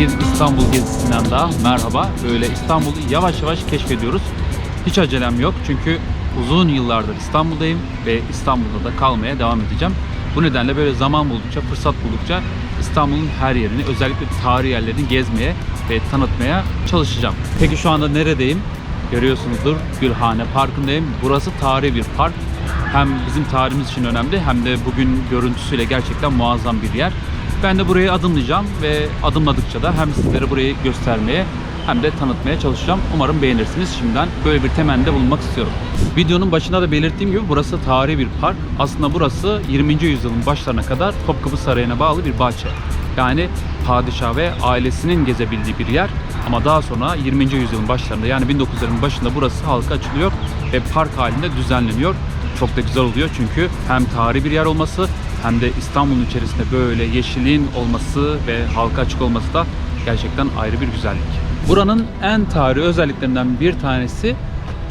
bir İstanbul gezisinden daha merhaba. Böyle İstanbul'u yavaş yavaş keşfediyoruz. Hiç acelem yok çünkü uzun yıllardır İstanbul'dayım ve İstanbul'da da kalmaya devam edeceğim. Bu nedenle böyle zaman buldukça, fırsat buldukça İstanbul'un her yerini, özellikle tarihi yerlerini gezmeye ve tanıtmaya çalışacağım. Peki şu anda neredeyim? Görüyorsunuzdur Gülhane Parkı'ndayım. Burası tarihi bir park. Hem bizim tarihimiz için önemli hem de bugün görüntüsüyle gerçekten muazzam bir yer. Ben de burayı adımlayacağım ve adımladıkça da hem sizlere burayı göstermeye hem de tanıtmaya çalışacağım. Umarım beğenirsiniz. Şimdiden böyle bir temelde bulunmak istiyorum. Videonun başında da belirttiğim gibi burası tarihi bir park. Aslında burası 20. yüzyılın başlarına kadar Topkapı Sarayı'na bağlı bir bahçe. Yani padişah ve ailesinin gezebildiği bir yer. Ama daha sonra 20. yüzyılın başlarında yani 1900'lerin başında burası halka açılıyor ve park halinde düzenleniyor. Çok da güzel oluyor çünkü hem tarihi bir yer olması hem de İstanbul'un içerisinde böyle yeşilliğin olması ve halka açık olması da gerçekten ayrı bir güzellik. Buranın en tarihi özelliklerinden bir tanesi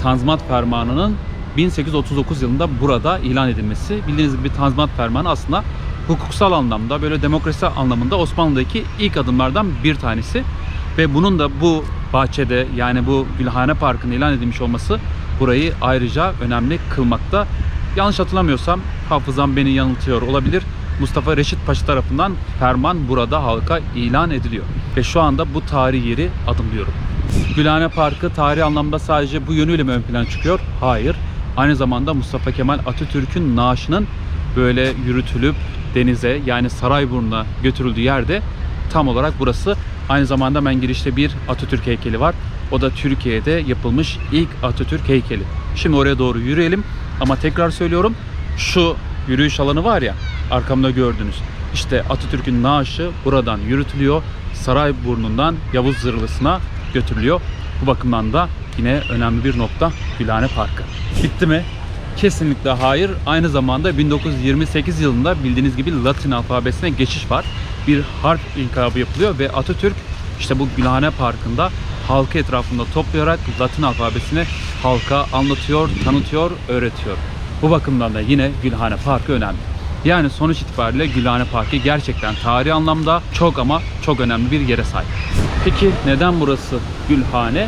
Tanzimat Fermanı'nın 1839 yılında burada ilan edilmesi. Bildiğiniz gibi Tanzimat Fermanı aslında hukuksal anlamda böyle demokrasi anlamında Osmanlı'daki ilk adımlardan bir tanesi. Ve bunun da bu bahçede yani bu Gülhane Parkı'nın ilan edilmiş olması burayı ayrıca önemli kılmakta. Yanlış hatırlamıyorsam hafızam beni yanıltıyor olabilir. Mustafa Reşit Paşa tarafından ferman burada halka ilan ediliyor. Ve şu anda bu tarihi yeri adımlıyorum. Gülhane Parkı tarihi anlamda sadece bu yönüyle mi ön plana çıkıyor? Hayır. Aynı zamanda Mustafa Kemal Atatürk'ün naaşının böyle yürütülüp denize yani Sarayburnu'na götürüldüğü yerde tam olarak burası. Aynı zamanda ben girişte bir Atatürk heykeli var. O da Türkiye'de yapılmış ilk Atatürk heykeli. Şimdi oraya doğru yürüyelim. Ama tekrar söylüyorum şu yürüyüş alanı var ya arkamda gördünüz. İşte Atatürk'ün naaşı buradan yürütülüyor. Sarayburnu'ndan Yavuz Zırhlısı'na götürülüyor. Bu bakımdan da yine önemli bir nokta Gülhane Parkı. Bitti mi? Kesinlikle hayır. Aynı zamanda 1928 yılında bildiğiniz gibi Latin alfabesine geçiş var. Bir harf inkılabı yapılıyor ve Atatürk işte bu Gülhane Parkı'nda halkı etrafında toplayarak Latin alfabesini halka anlatıyor, tanıtıyor, öğretiyor. Bu bakımdan da yine Gülhane Parkı önemli. Yani sonuç itibariyle Gülhane Parkı gerçekten tarihi anlamda çok ama çok önemli bir yere sahip. Peki neden burası Gülhane?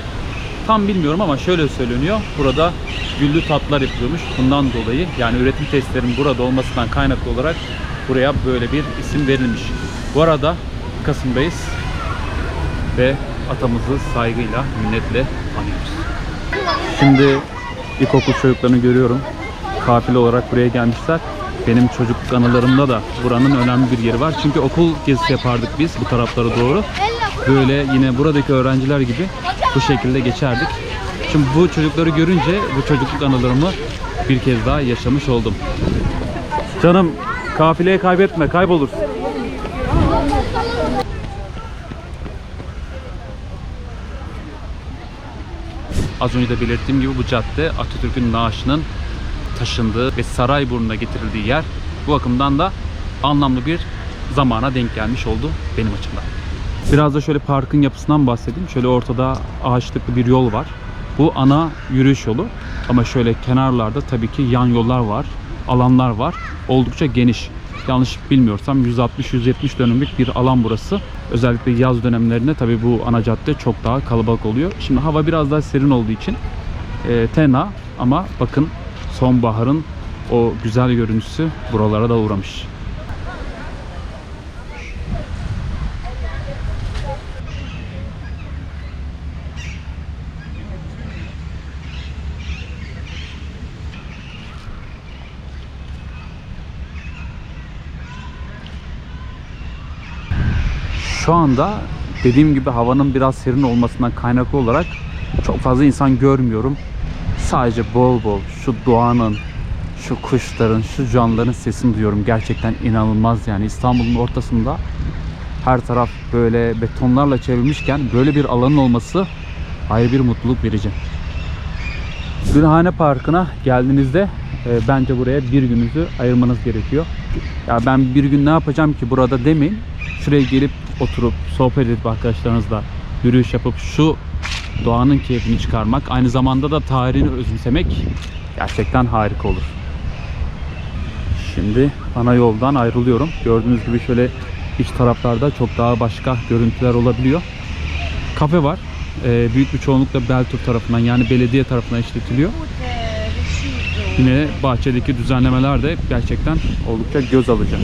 Tam bilmiyorum ama şöyle söyleniyor. Burada güllü tatlar yapılıyormuş. Bundan dolayı yani üretim testlerinin burada olmasından kaynaklı olarak buraya böyle bir isim verilmiş. Bu arada Kasım'dayız ve atamızı saygıyla, minnetle anıyoruz. Şimdi ilkokul çocuklarını görüyorum. Kafile olarak buraya gelmişler. Benim çocukluk anılarımda da buranın önemli bir yeri var. Çünkü okul gezisi yapardık biz bu taraflara doğru. Böyle yine buradaki öğrenciler gibi bu şekilde geçerdik. Şimdi bu çocukları görünce bu çocukluk anılarımı bir kez daha yaşamış oldum. Canım kafileyi kaybetme kaybolursun. Az önce de belirttiğim gibi bu cadde Atatürk'ün naaşının taşındığı ve Sarayburnu'na getirildiği yer. Bu bakımdan da anlamlı bir zamana denk gelmiş oldu benim açımdan. Biraz da şöyle parkın yapısından bahsedeyim. Şöyle ortada ağaçlıklı bir yol var. Bu ana yürüyüş yolu. Ama şöyle kenarlarda tabii ki yan yollar var, alanlar var. Oldukça geniş. Yanlış bilmiyorsam 160-170 dönümlük bir alan burası. Özellikle yaz dönemlerinde tabii bu ana cadde çok daha kalabalık oluyor. Şimdi hava biraz daha serin olduğu için e, tena ama bakın sonbaharın o güzel görüntüsü buralara da uğramış. Şu anda dediğim gibi havanın biraz serin olmasından kaynaklı olarak çok fazla insan görmüyorum. Sadece bol bol şu doğanın, şu kuşların, şu canlıların sesini duyuyorum. Gerçekten inanılmaz yani İstanbul'un ortasında her taraf böyle betonlarla çevrilmişken böyle bir alanın olması ayrı bir mutluluk verici. Gülhane Parkı'na geldiğinizde e, bence buraya bir gününüzü ayırmanız gerekiyor. Ya ben bir gün ne yapacağım ki burada demeyin. Şuraya gelip oturup sohbet edip arkadaşlarınızla yürüyüş yapıp şu doğanın keyfini çıkarmak, aynı zamanda da tarihini özümsemek gerçekten harika olur. Şimdi ana yoldan ayrılıyorum. Gördüğünüz gibi şöyle iç taraflarda çok daha başka görüntüler olabiliyor. Kafe var. Ee, büyük bir çoğunlukla Beltur tarafından yani belediye tarafından işletiliyor. Yine bahçedeki düzenlemeler de gerçekten oldukça göz alıcı.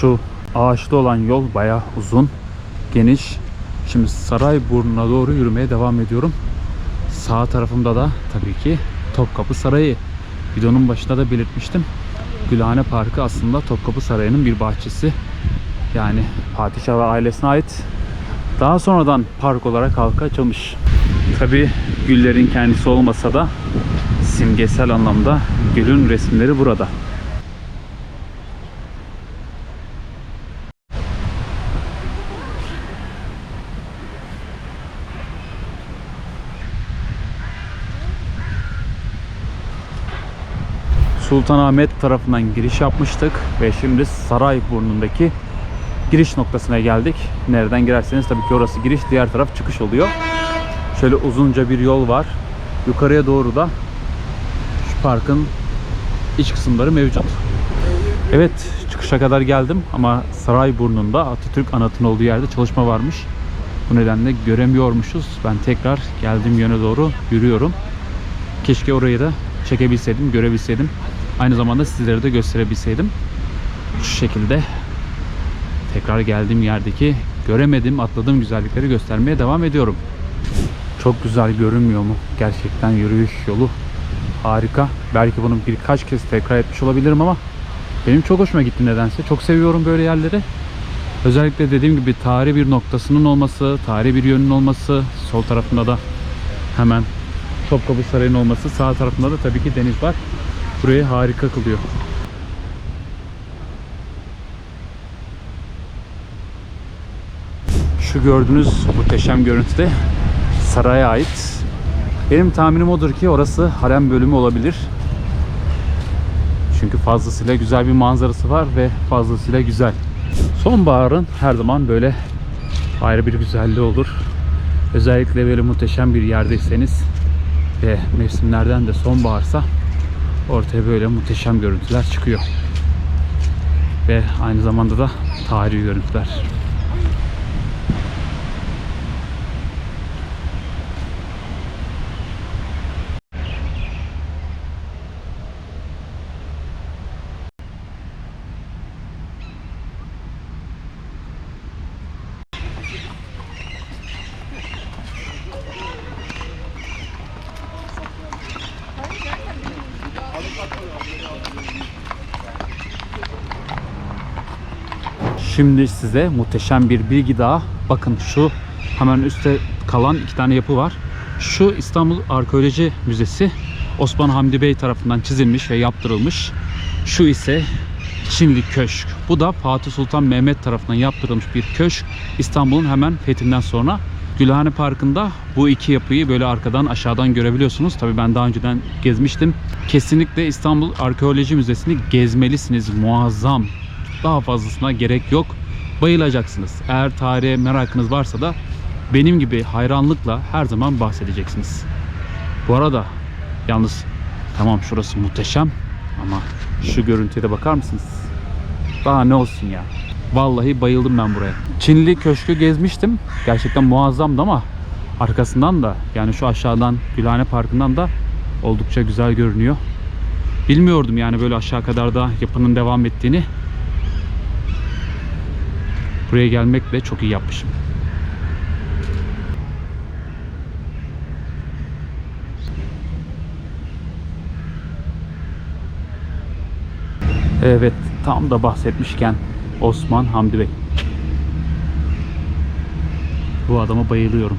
Şu ağaçlı olan yol bayağı uzun, geniş. Şimdi Sarayburnu'na doğru yürümeye devam ediyorum. Sağ tarafımda da tabii ki Topkapı Sarayı. Videonun başında da belirtmiştim. Gülhane Parkı aslında Topkapı Sarayı'nın bir bahçesi. Yani padişah ve ailesine ait. Daha sonradan park olarak halka açılmış. Tabii güllerin kendisi olmasa da simgesel anlamda gülün resimleri burada. Sultanahmet tarafından giriş yapmıştık ve şimdi Sarayburnu'ndaki giriş noktasına geldik. Nereden girerseniz tabii ki orası giriş, diğer taraf çıkış oluyor. Şöyle uzunca bir yol var. Yukarıya doğru da şu parkın iç kısımları mevcut. Evet, çıkışa kadar geldim ama Sarayburnu'nda Atatürk anıtının olduğu yerde çalışma varmış. Bu nedenle göremiyormuşuz. Ben tekrar geldiğim yöne doğru yürüyorum. Keşke orayı da çekebilseydim, görebilseydim. Aynı zamanda sizlere de gösterebilseydim. Şu şekilde tekrar geldiğim yerdeki göremedim, atladığım güzellikleri göstermeye devam ediyorum. Çok güzel görünmüyor mu? Gerçekten yürüyüş yolu harika. Belki bunu birkaç kez tekrar etmiş olabilirim ama benim çok hoşuma gitti nedense. Çok seviyorum böyle yerleri. Özellikle dediğim gibi tarihi bir noktasının olması, tarihi bir yönün olması, sol tarafında da hemen Topkapı Sarayı'nın olması, sağ tarafında da tabii ki deniz var. Burayı harika kılıyor. Şu gördüğünüz muhteşem görüntüde saraya ait. Benim tahminim odur ki orası harem bölümü olabilir. Çünkü fazlasıyla güzel bir manzarası var ve fazlasıyla güzel. Sonbaharın her zaman böyle ayrı bir güzelliği olur. Özellikle böyle muhteşem bir yerdeyseniz ve mevsimlerden de sonbaharsa ortaya böyle muhteşem görüntüler çıkıyor. Ve aynı zamanda da tarihi görüntüler. Şimdi size muhteşem bir bilgi daha. Bakın şu hemen üstte kalan iki tane yapı var. Şu İstanbul Arkeoloji Müzesi Osman Hamdi Bey tarafından çizilmiş ve yaptırılmış. Şu ise Çinli Köşk. Bu da Fatih Sultan Mehmet tarafından yaptırılmış bir köşk. İstanbul'un hemen fethinden sonra Gülhane Parkı'nda bu iki yapıyı böyle arkadan aşağıdan görebiliyorsunuz. Tabii ben daha önceden gezmiştim. Kesinlikle İstanbul Arkeoloji Müzesi'ni gezmelisiniz. Muazzam. Daha fazlasına gerek yok. Bayılacaksınız. Eğer tarihe merakınız varsa da benim gibi hayranlıkla her zaman bahsedeceksiniz. Bu arada yalnız tamam şurası muhteşem ama şu görüntüye de bakar mısınız? Daha ne olsun ya. Vallahi bayıldım ben buraya. Çinli köşkü gezmiştim. Gerçekten muazzamdı ama arkasından da yani şu aşağıdan Gülhane Parkı'ndan da oldukça güzel görünüyor. Bilmiyordum yani böyle aşağı kadar da yapının devam ettiğini. Buraya gelmekle çok iyi yapmışım. Evet, tam da bahsetmişken Osman Hamdi Bey. Bu adama bayılıyorum.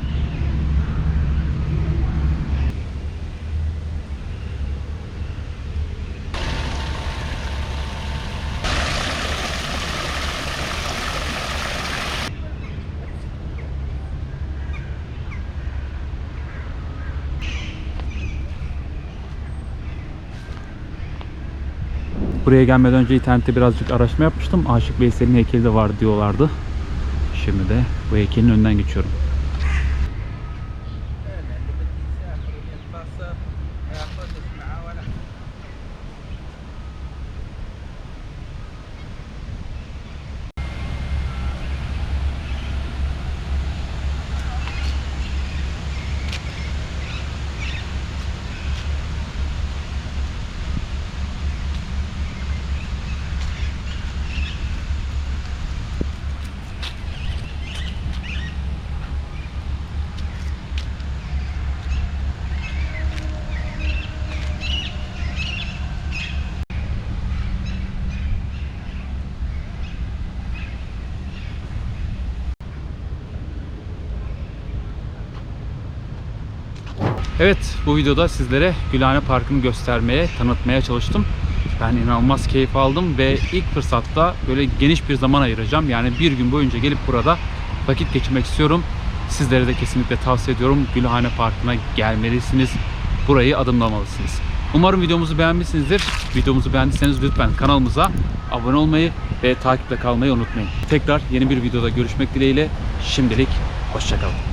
Buraya gelmeden önce internette birazcık araştırma yapmıştım. Aşık Veysel'in heykeli de var diyorlardı. Şimdi de bu heykelin önünden geçiyorum. Evet bu videoda sizlere Gülhane Parkı'nı göstermeye, tanıtmaya çalıştım. Ben inanılmaz keyif aldım ve ilk fırsatta böyle geniş bir zaman ayıracağım. Yani bir gün boyunca gelip burada vakit geçirmek istiyorum. Sizlere de kesinlikle tavsiye ediyorum. Gülhane Parkı'na gelmelisiniz. Burayı adımlamalısınız. Umarım videomuzu beğenmişsinizdir. Videomuzu beğendiyseniz lütfen kanalımıza abone olmayı ve takipte kalmayı unutmayın. Tekrar yeni bir videoda görüşmek dileğiyle. Şimdilik hoşçakalın.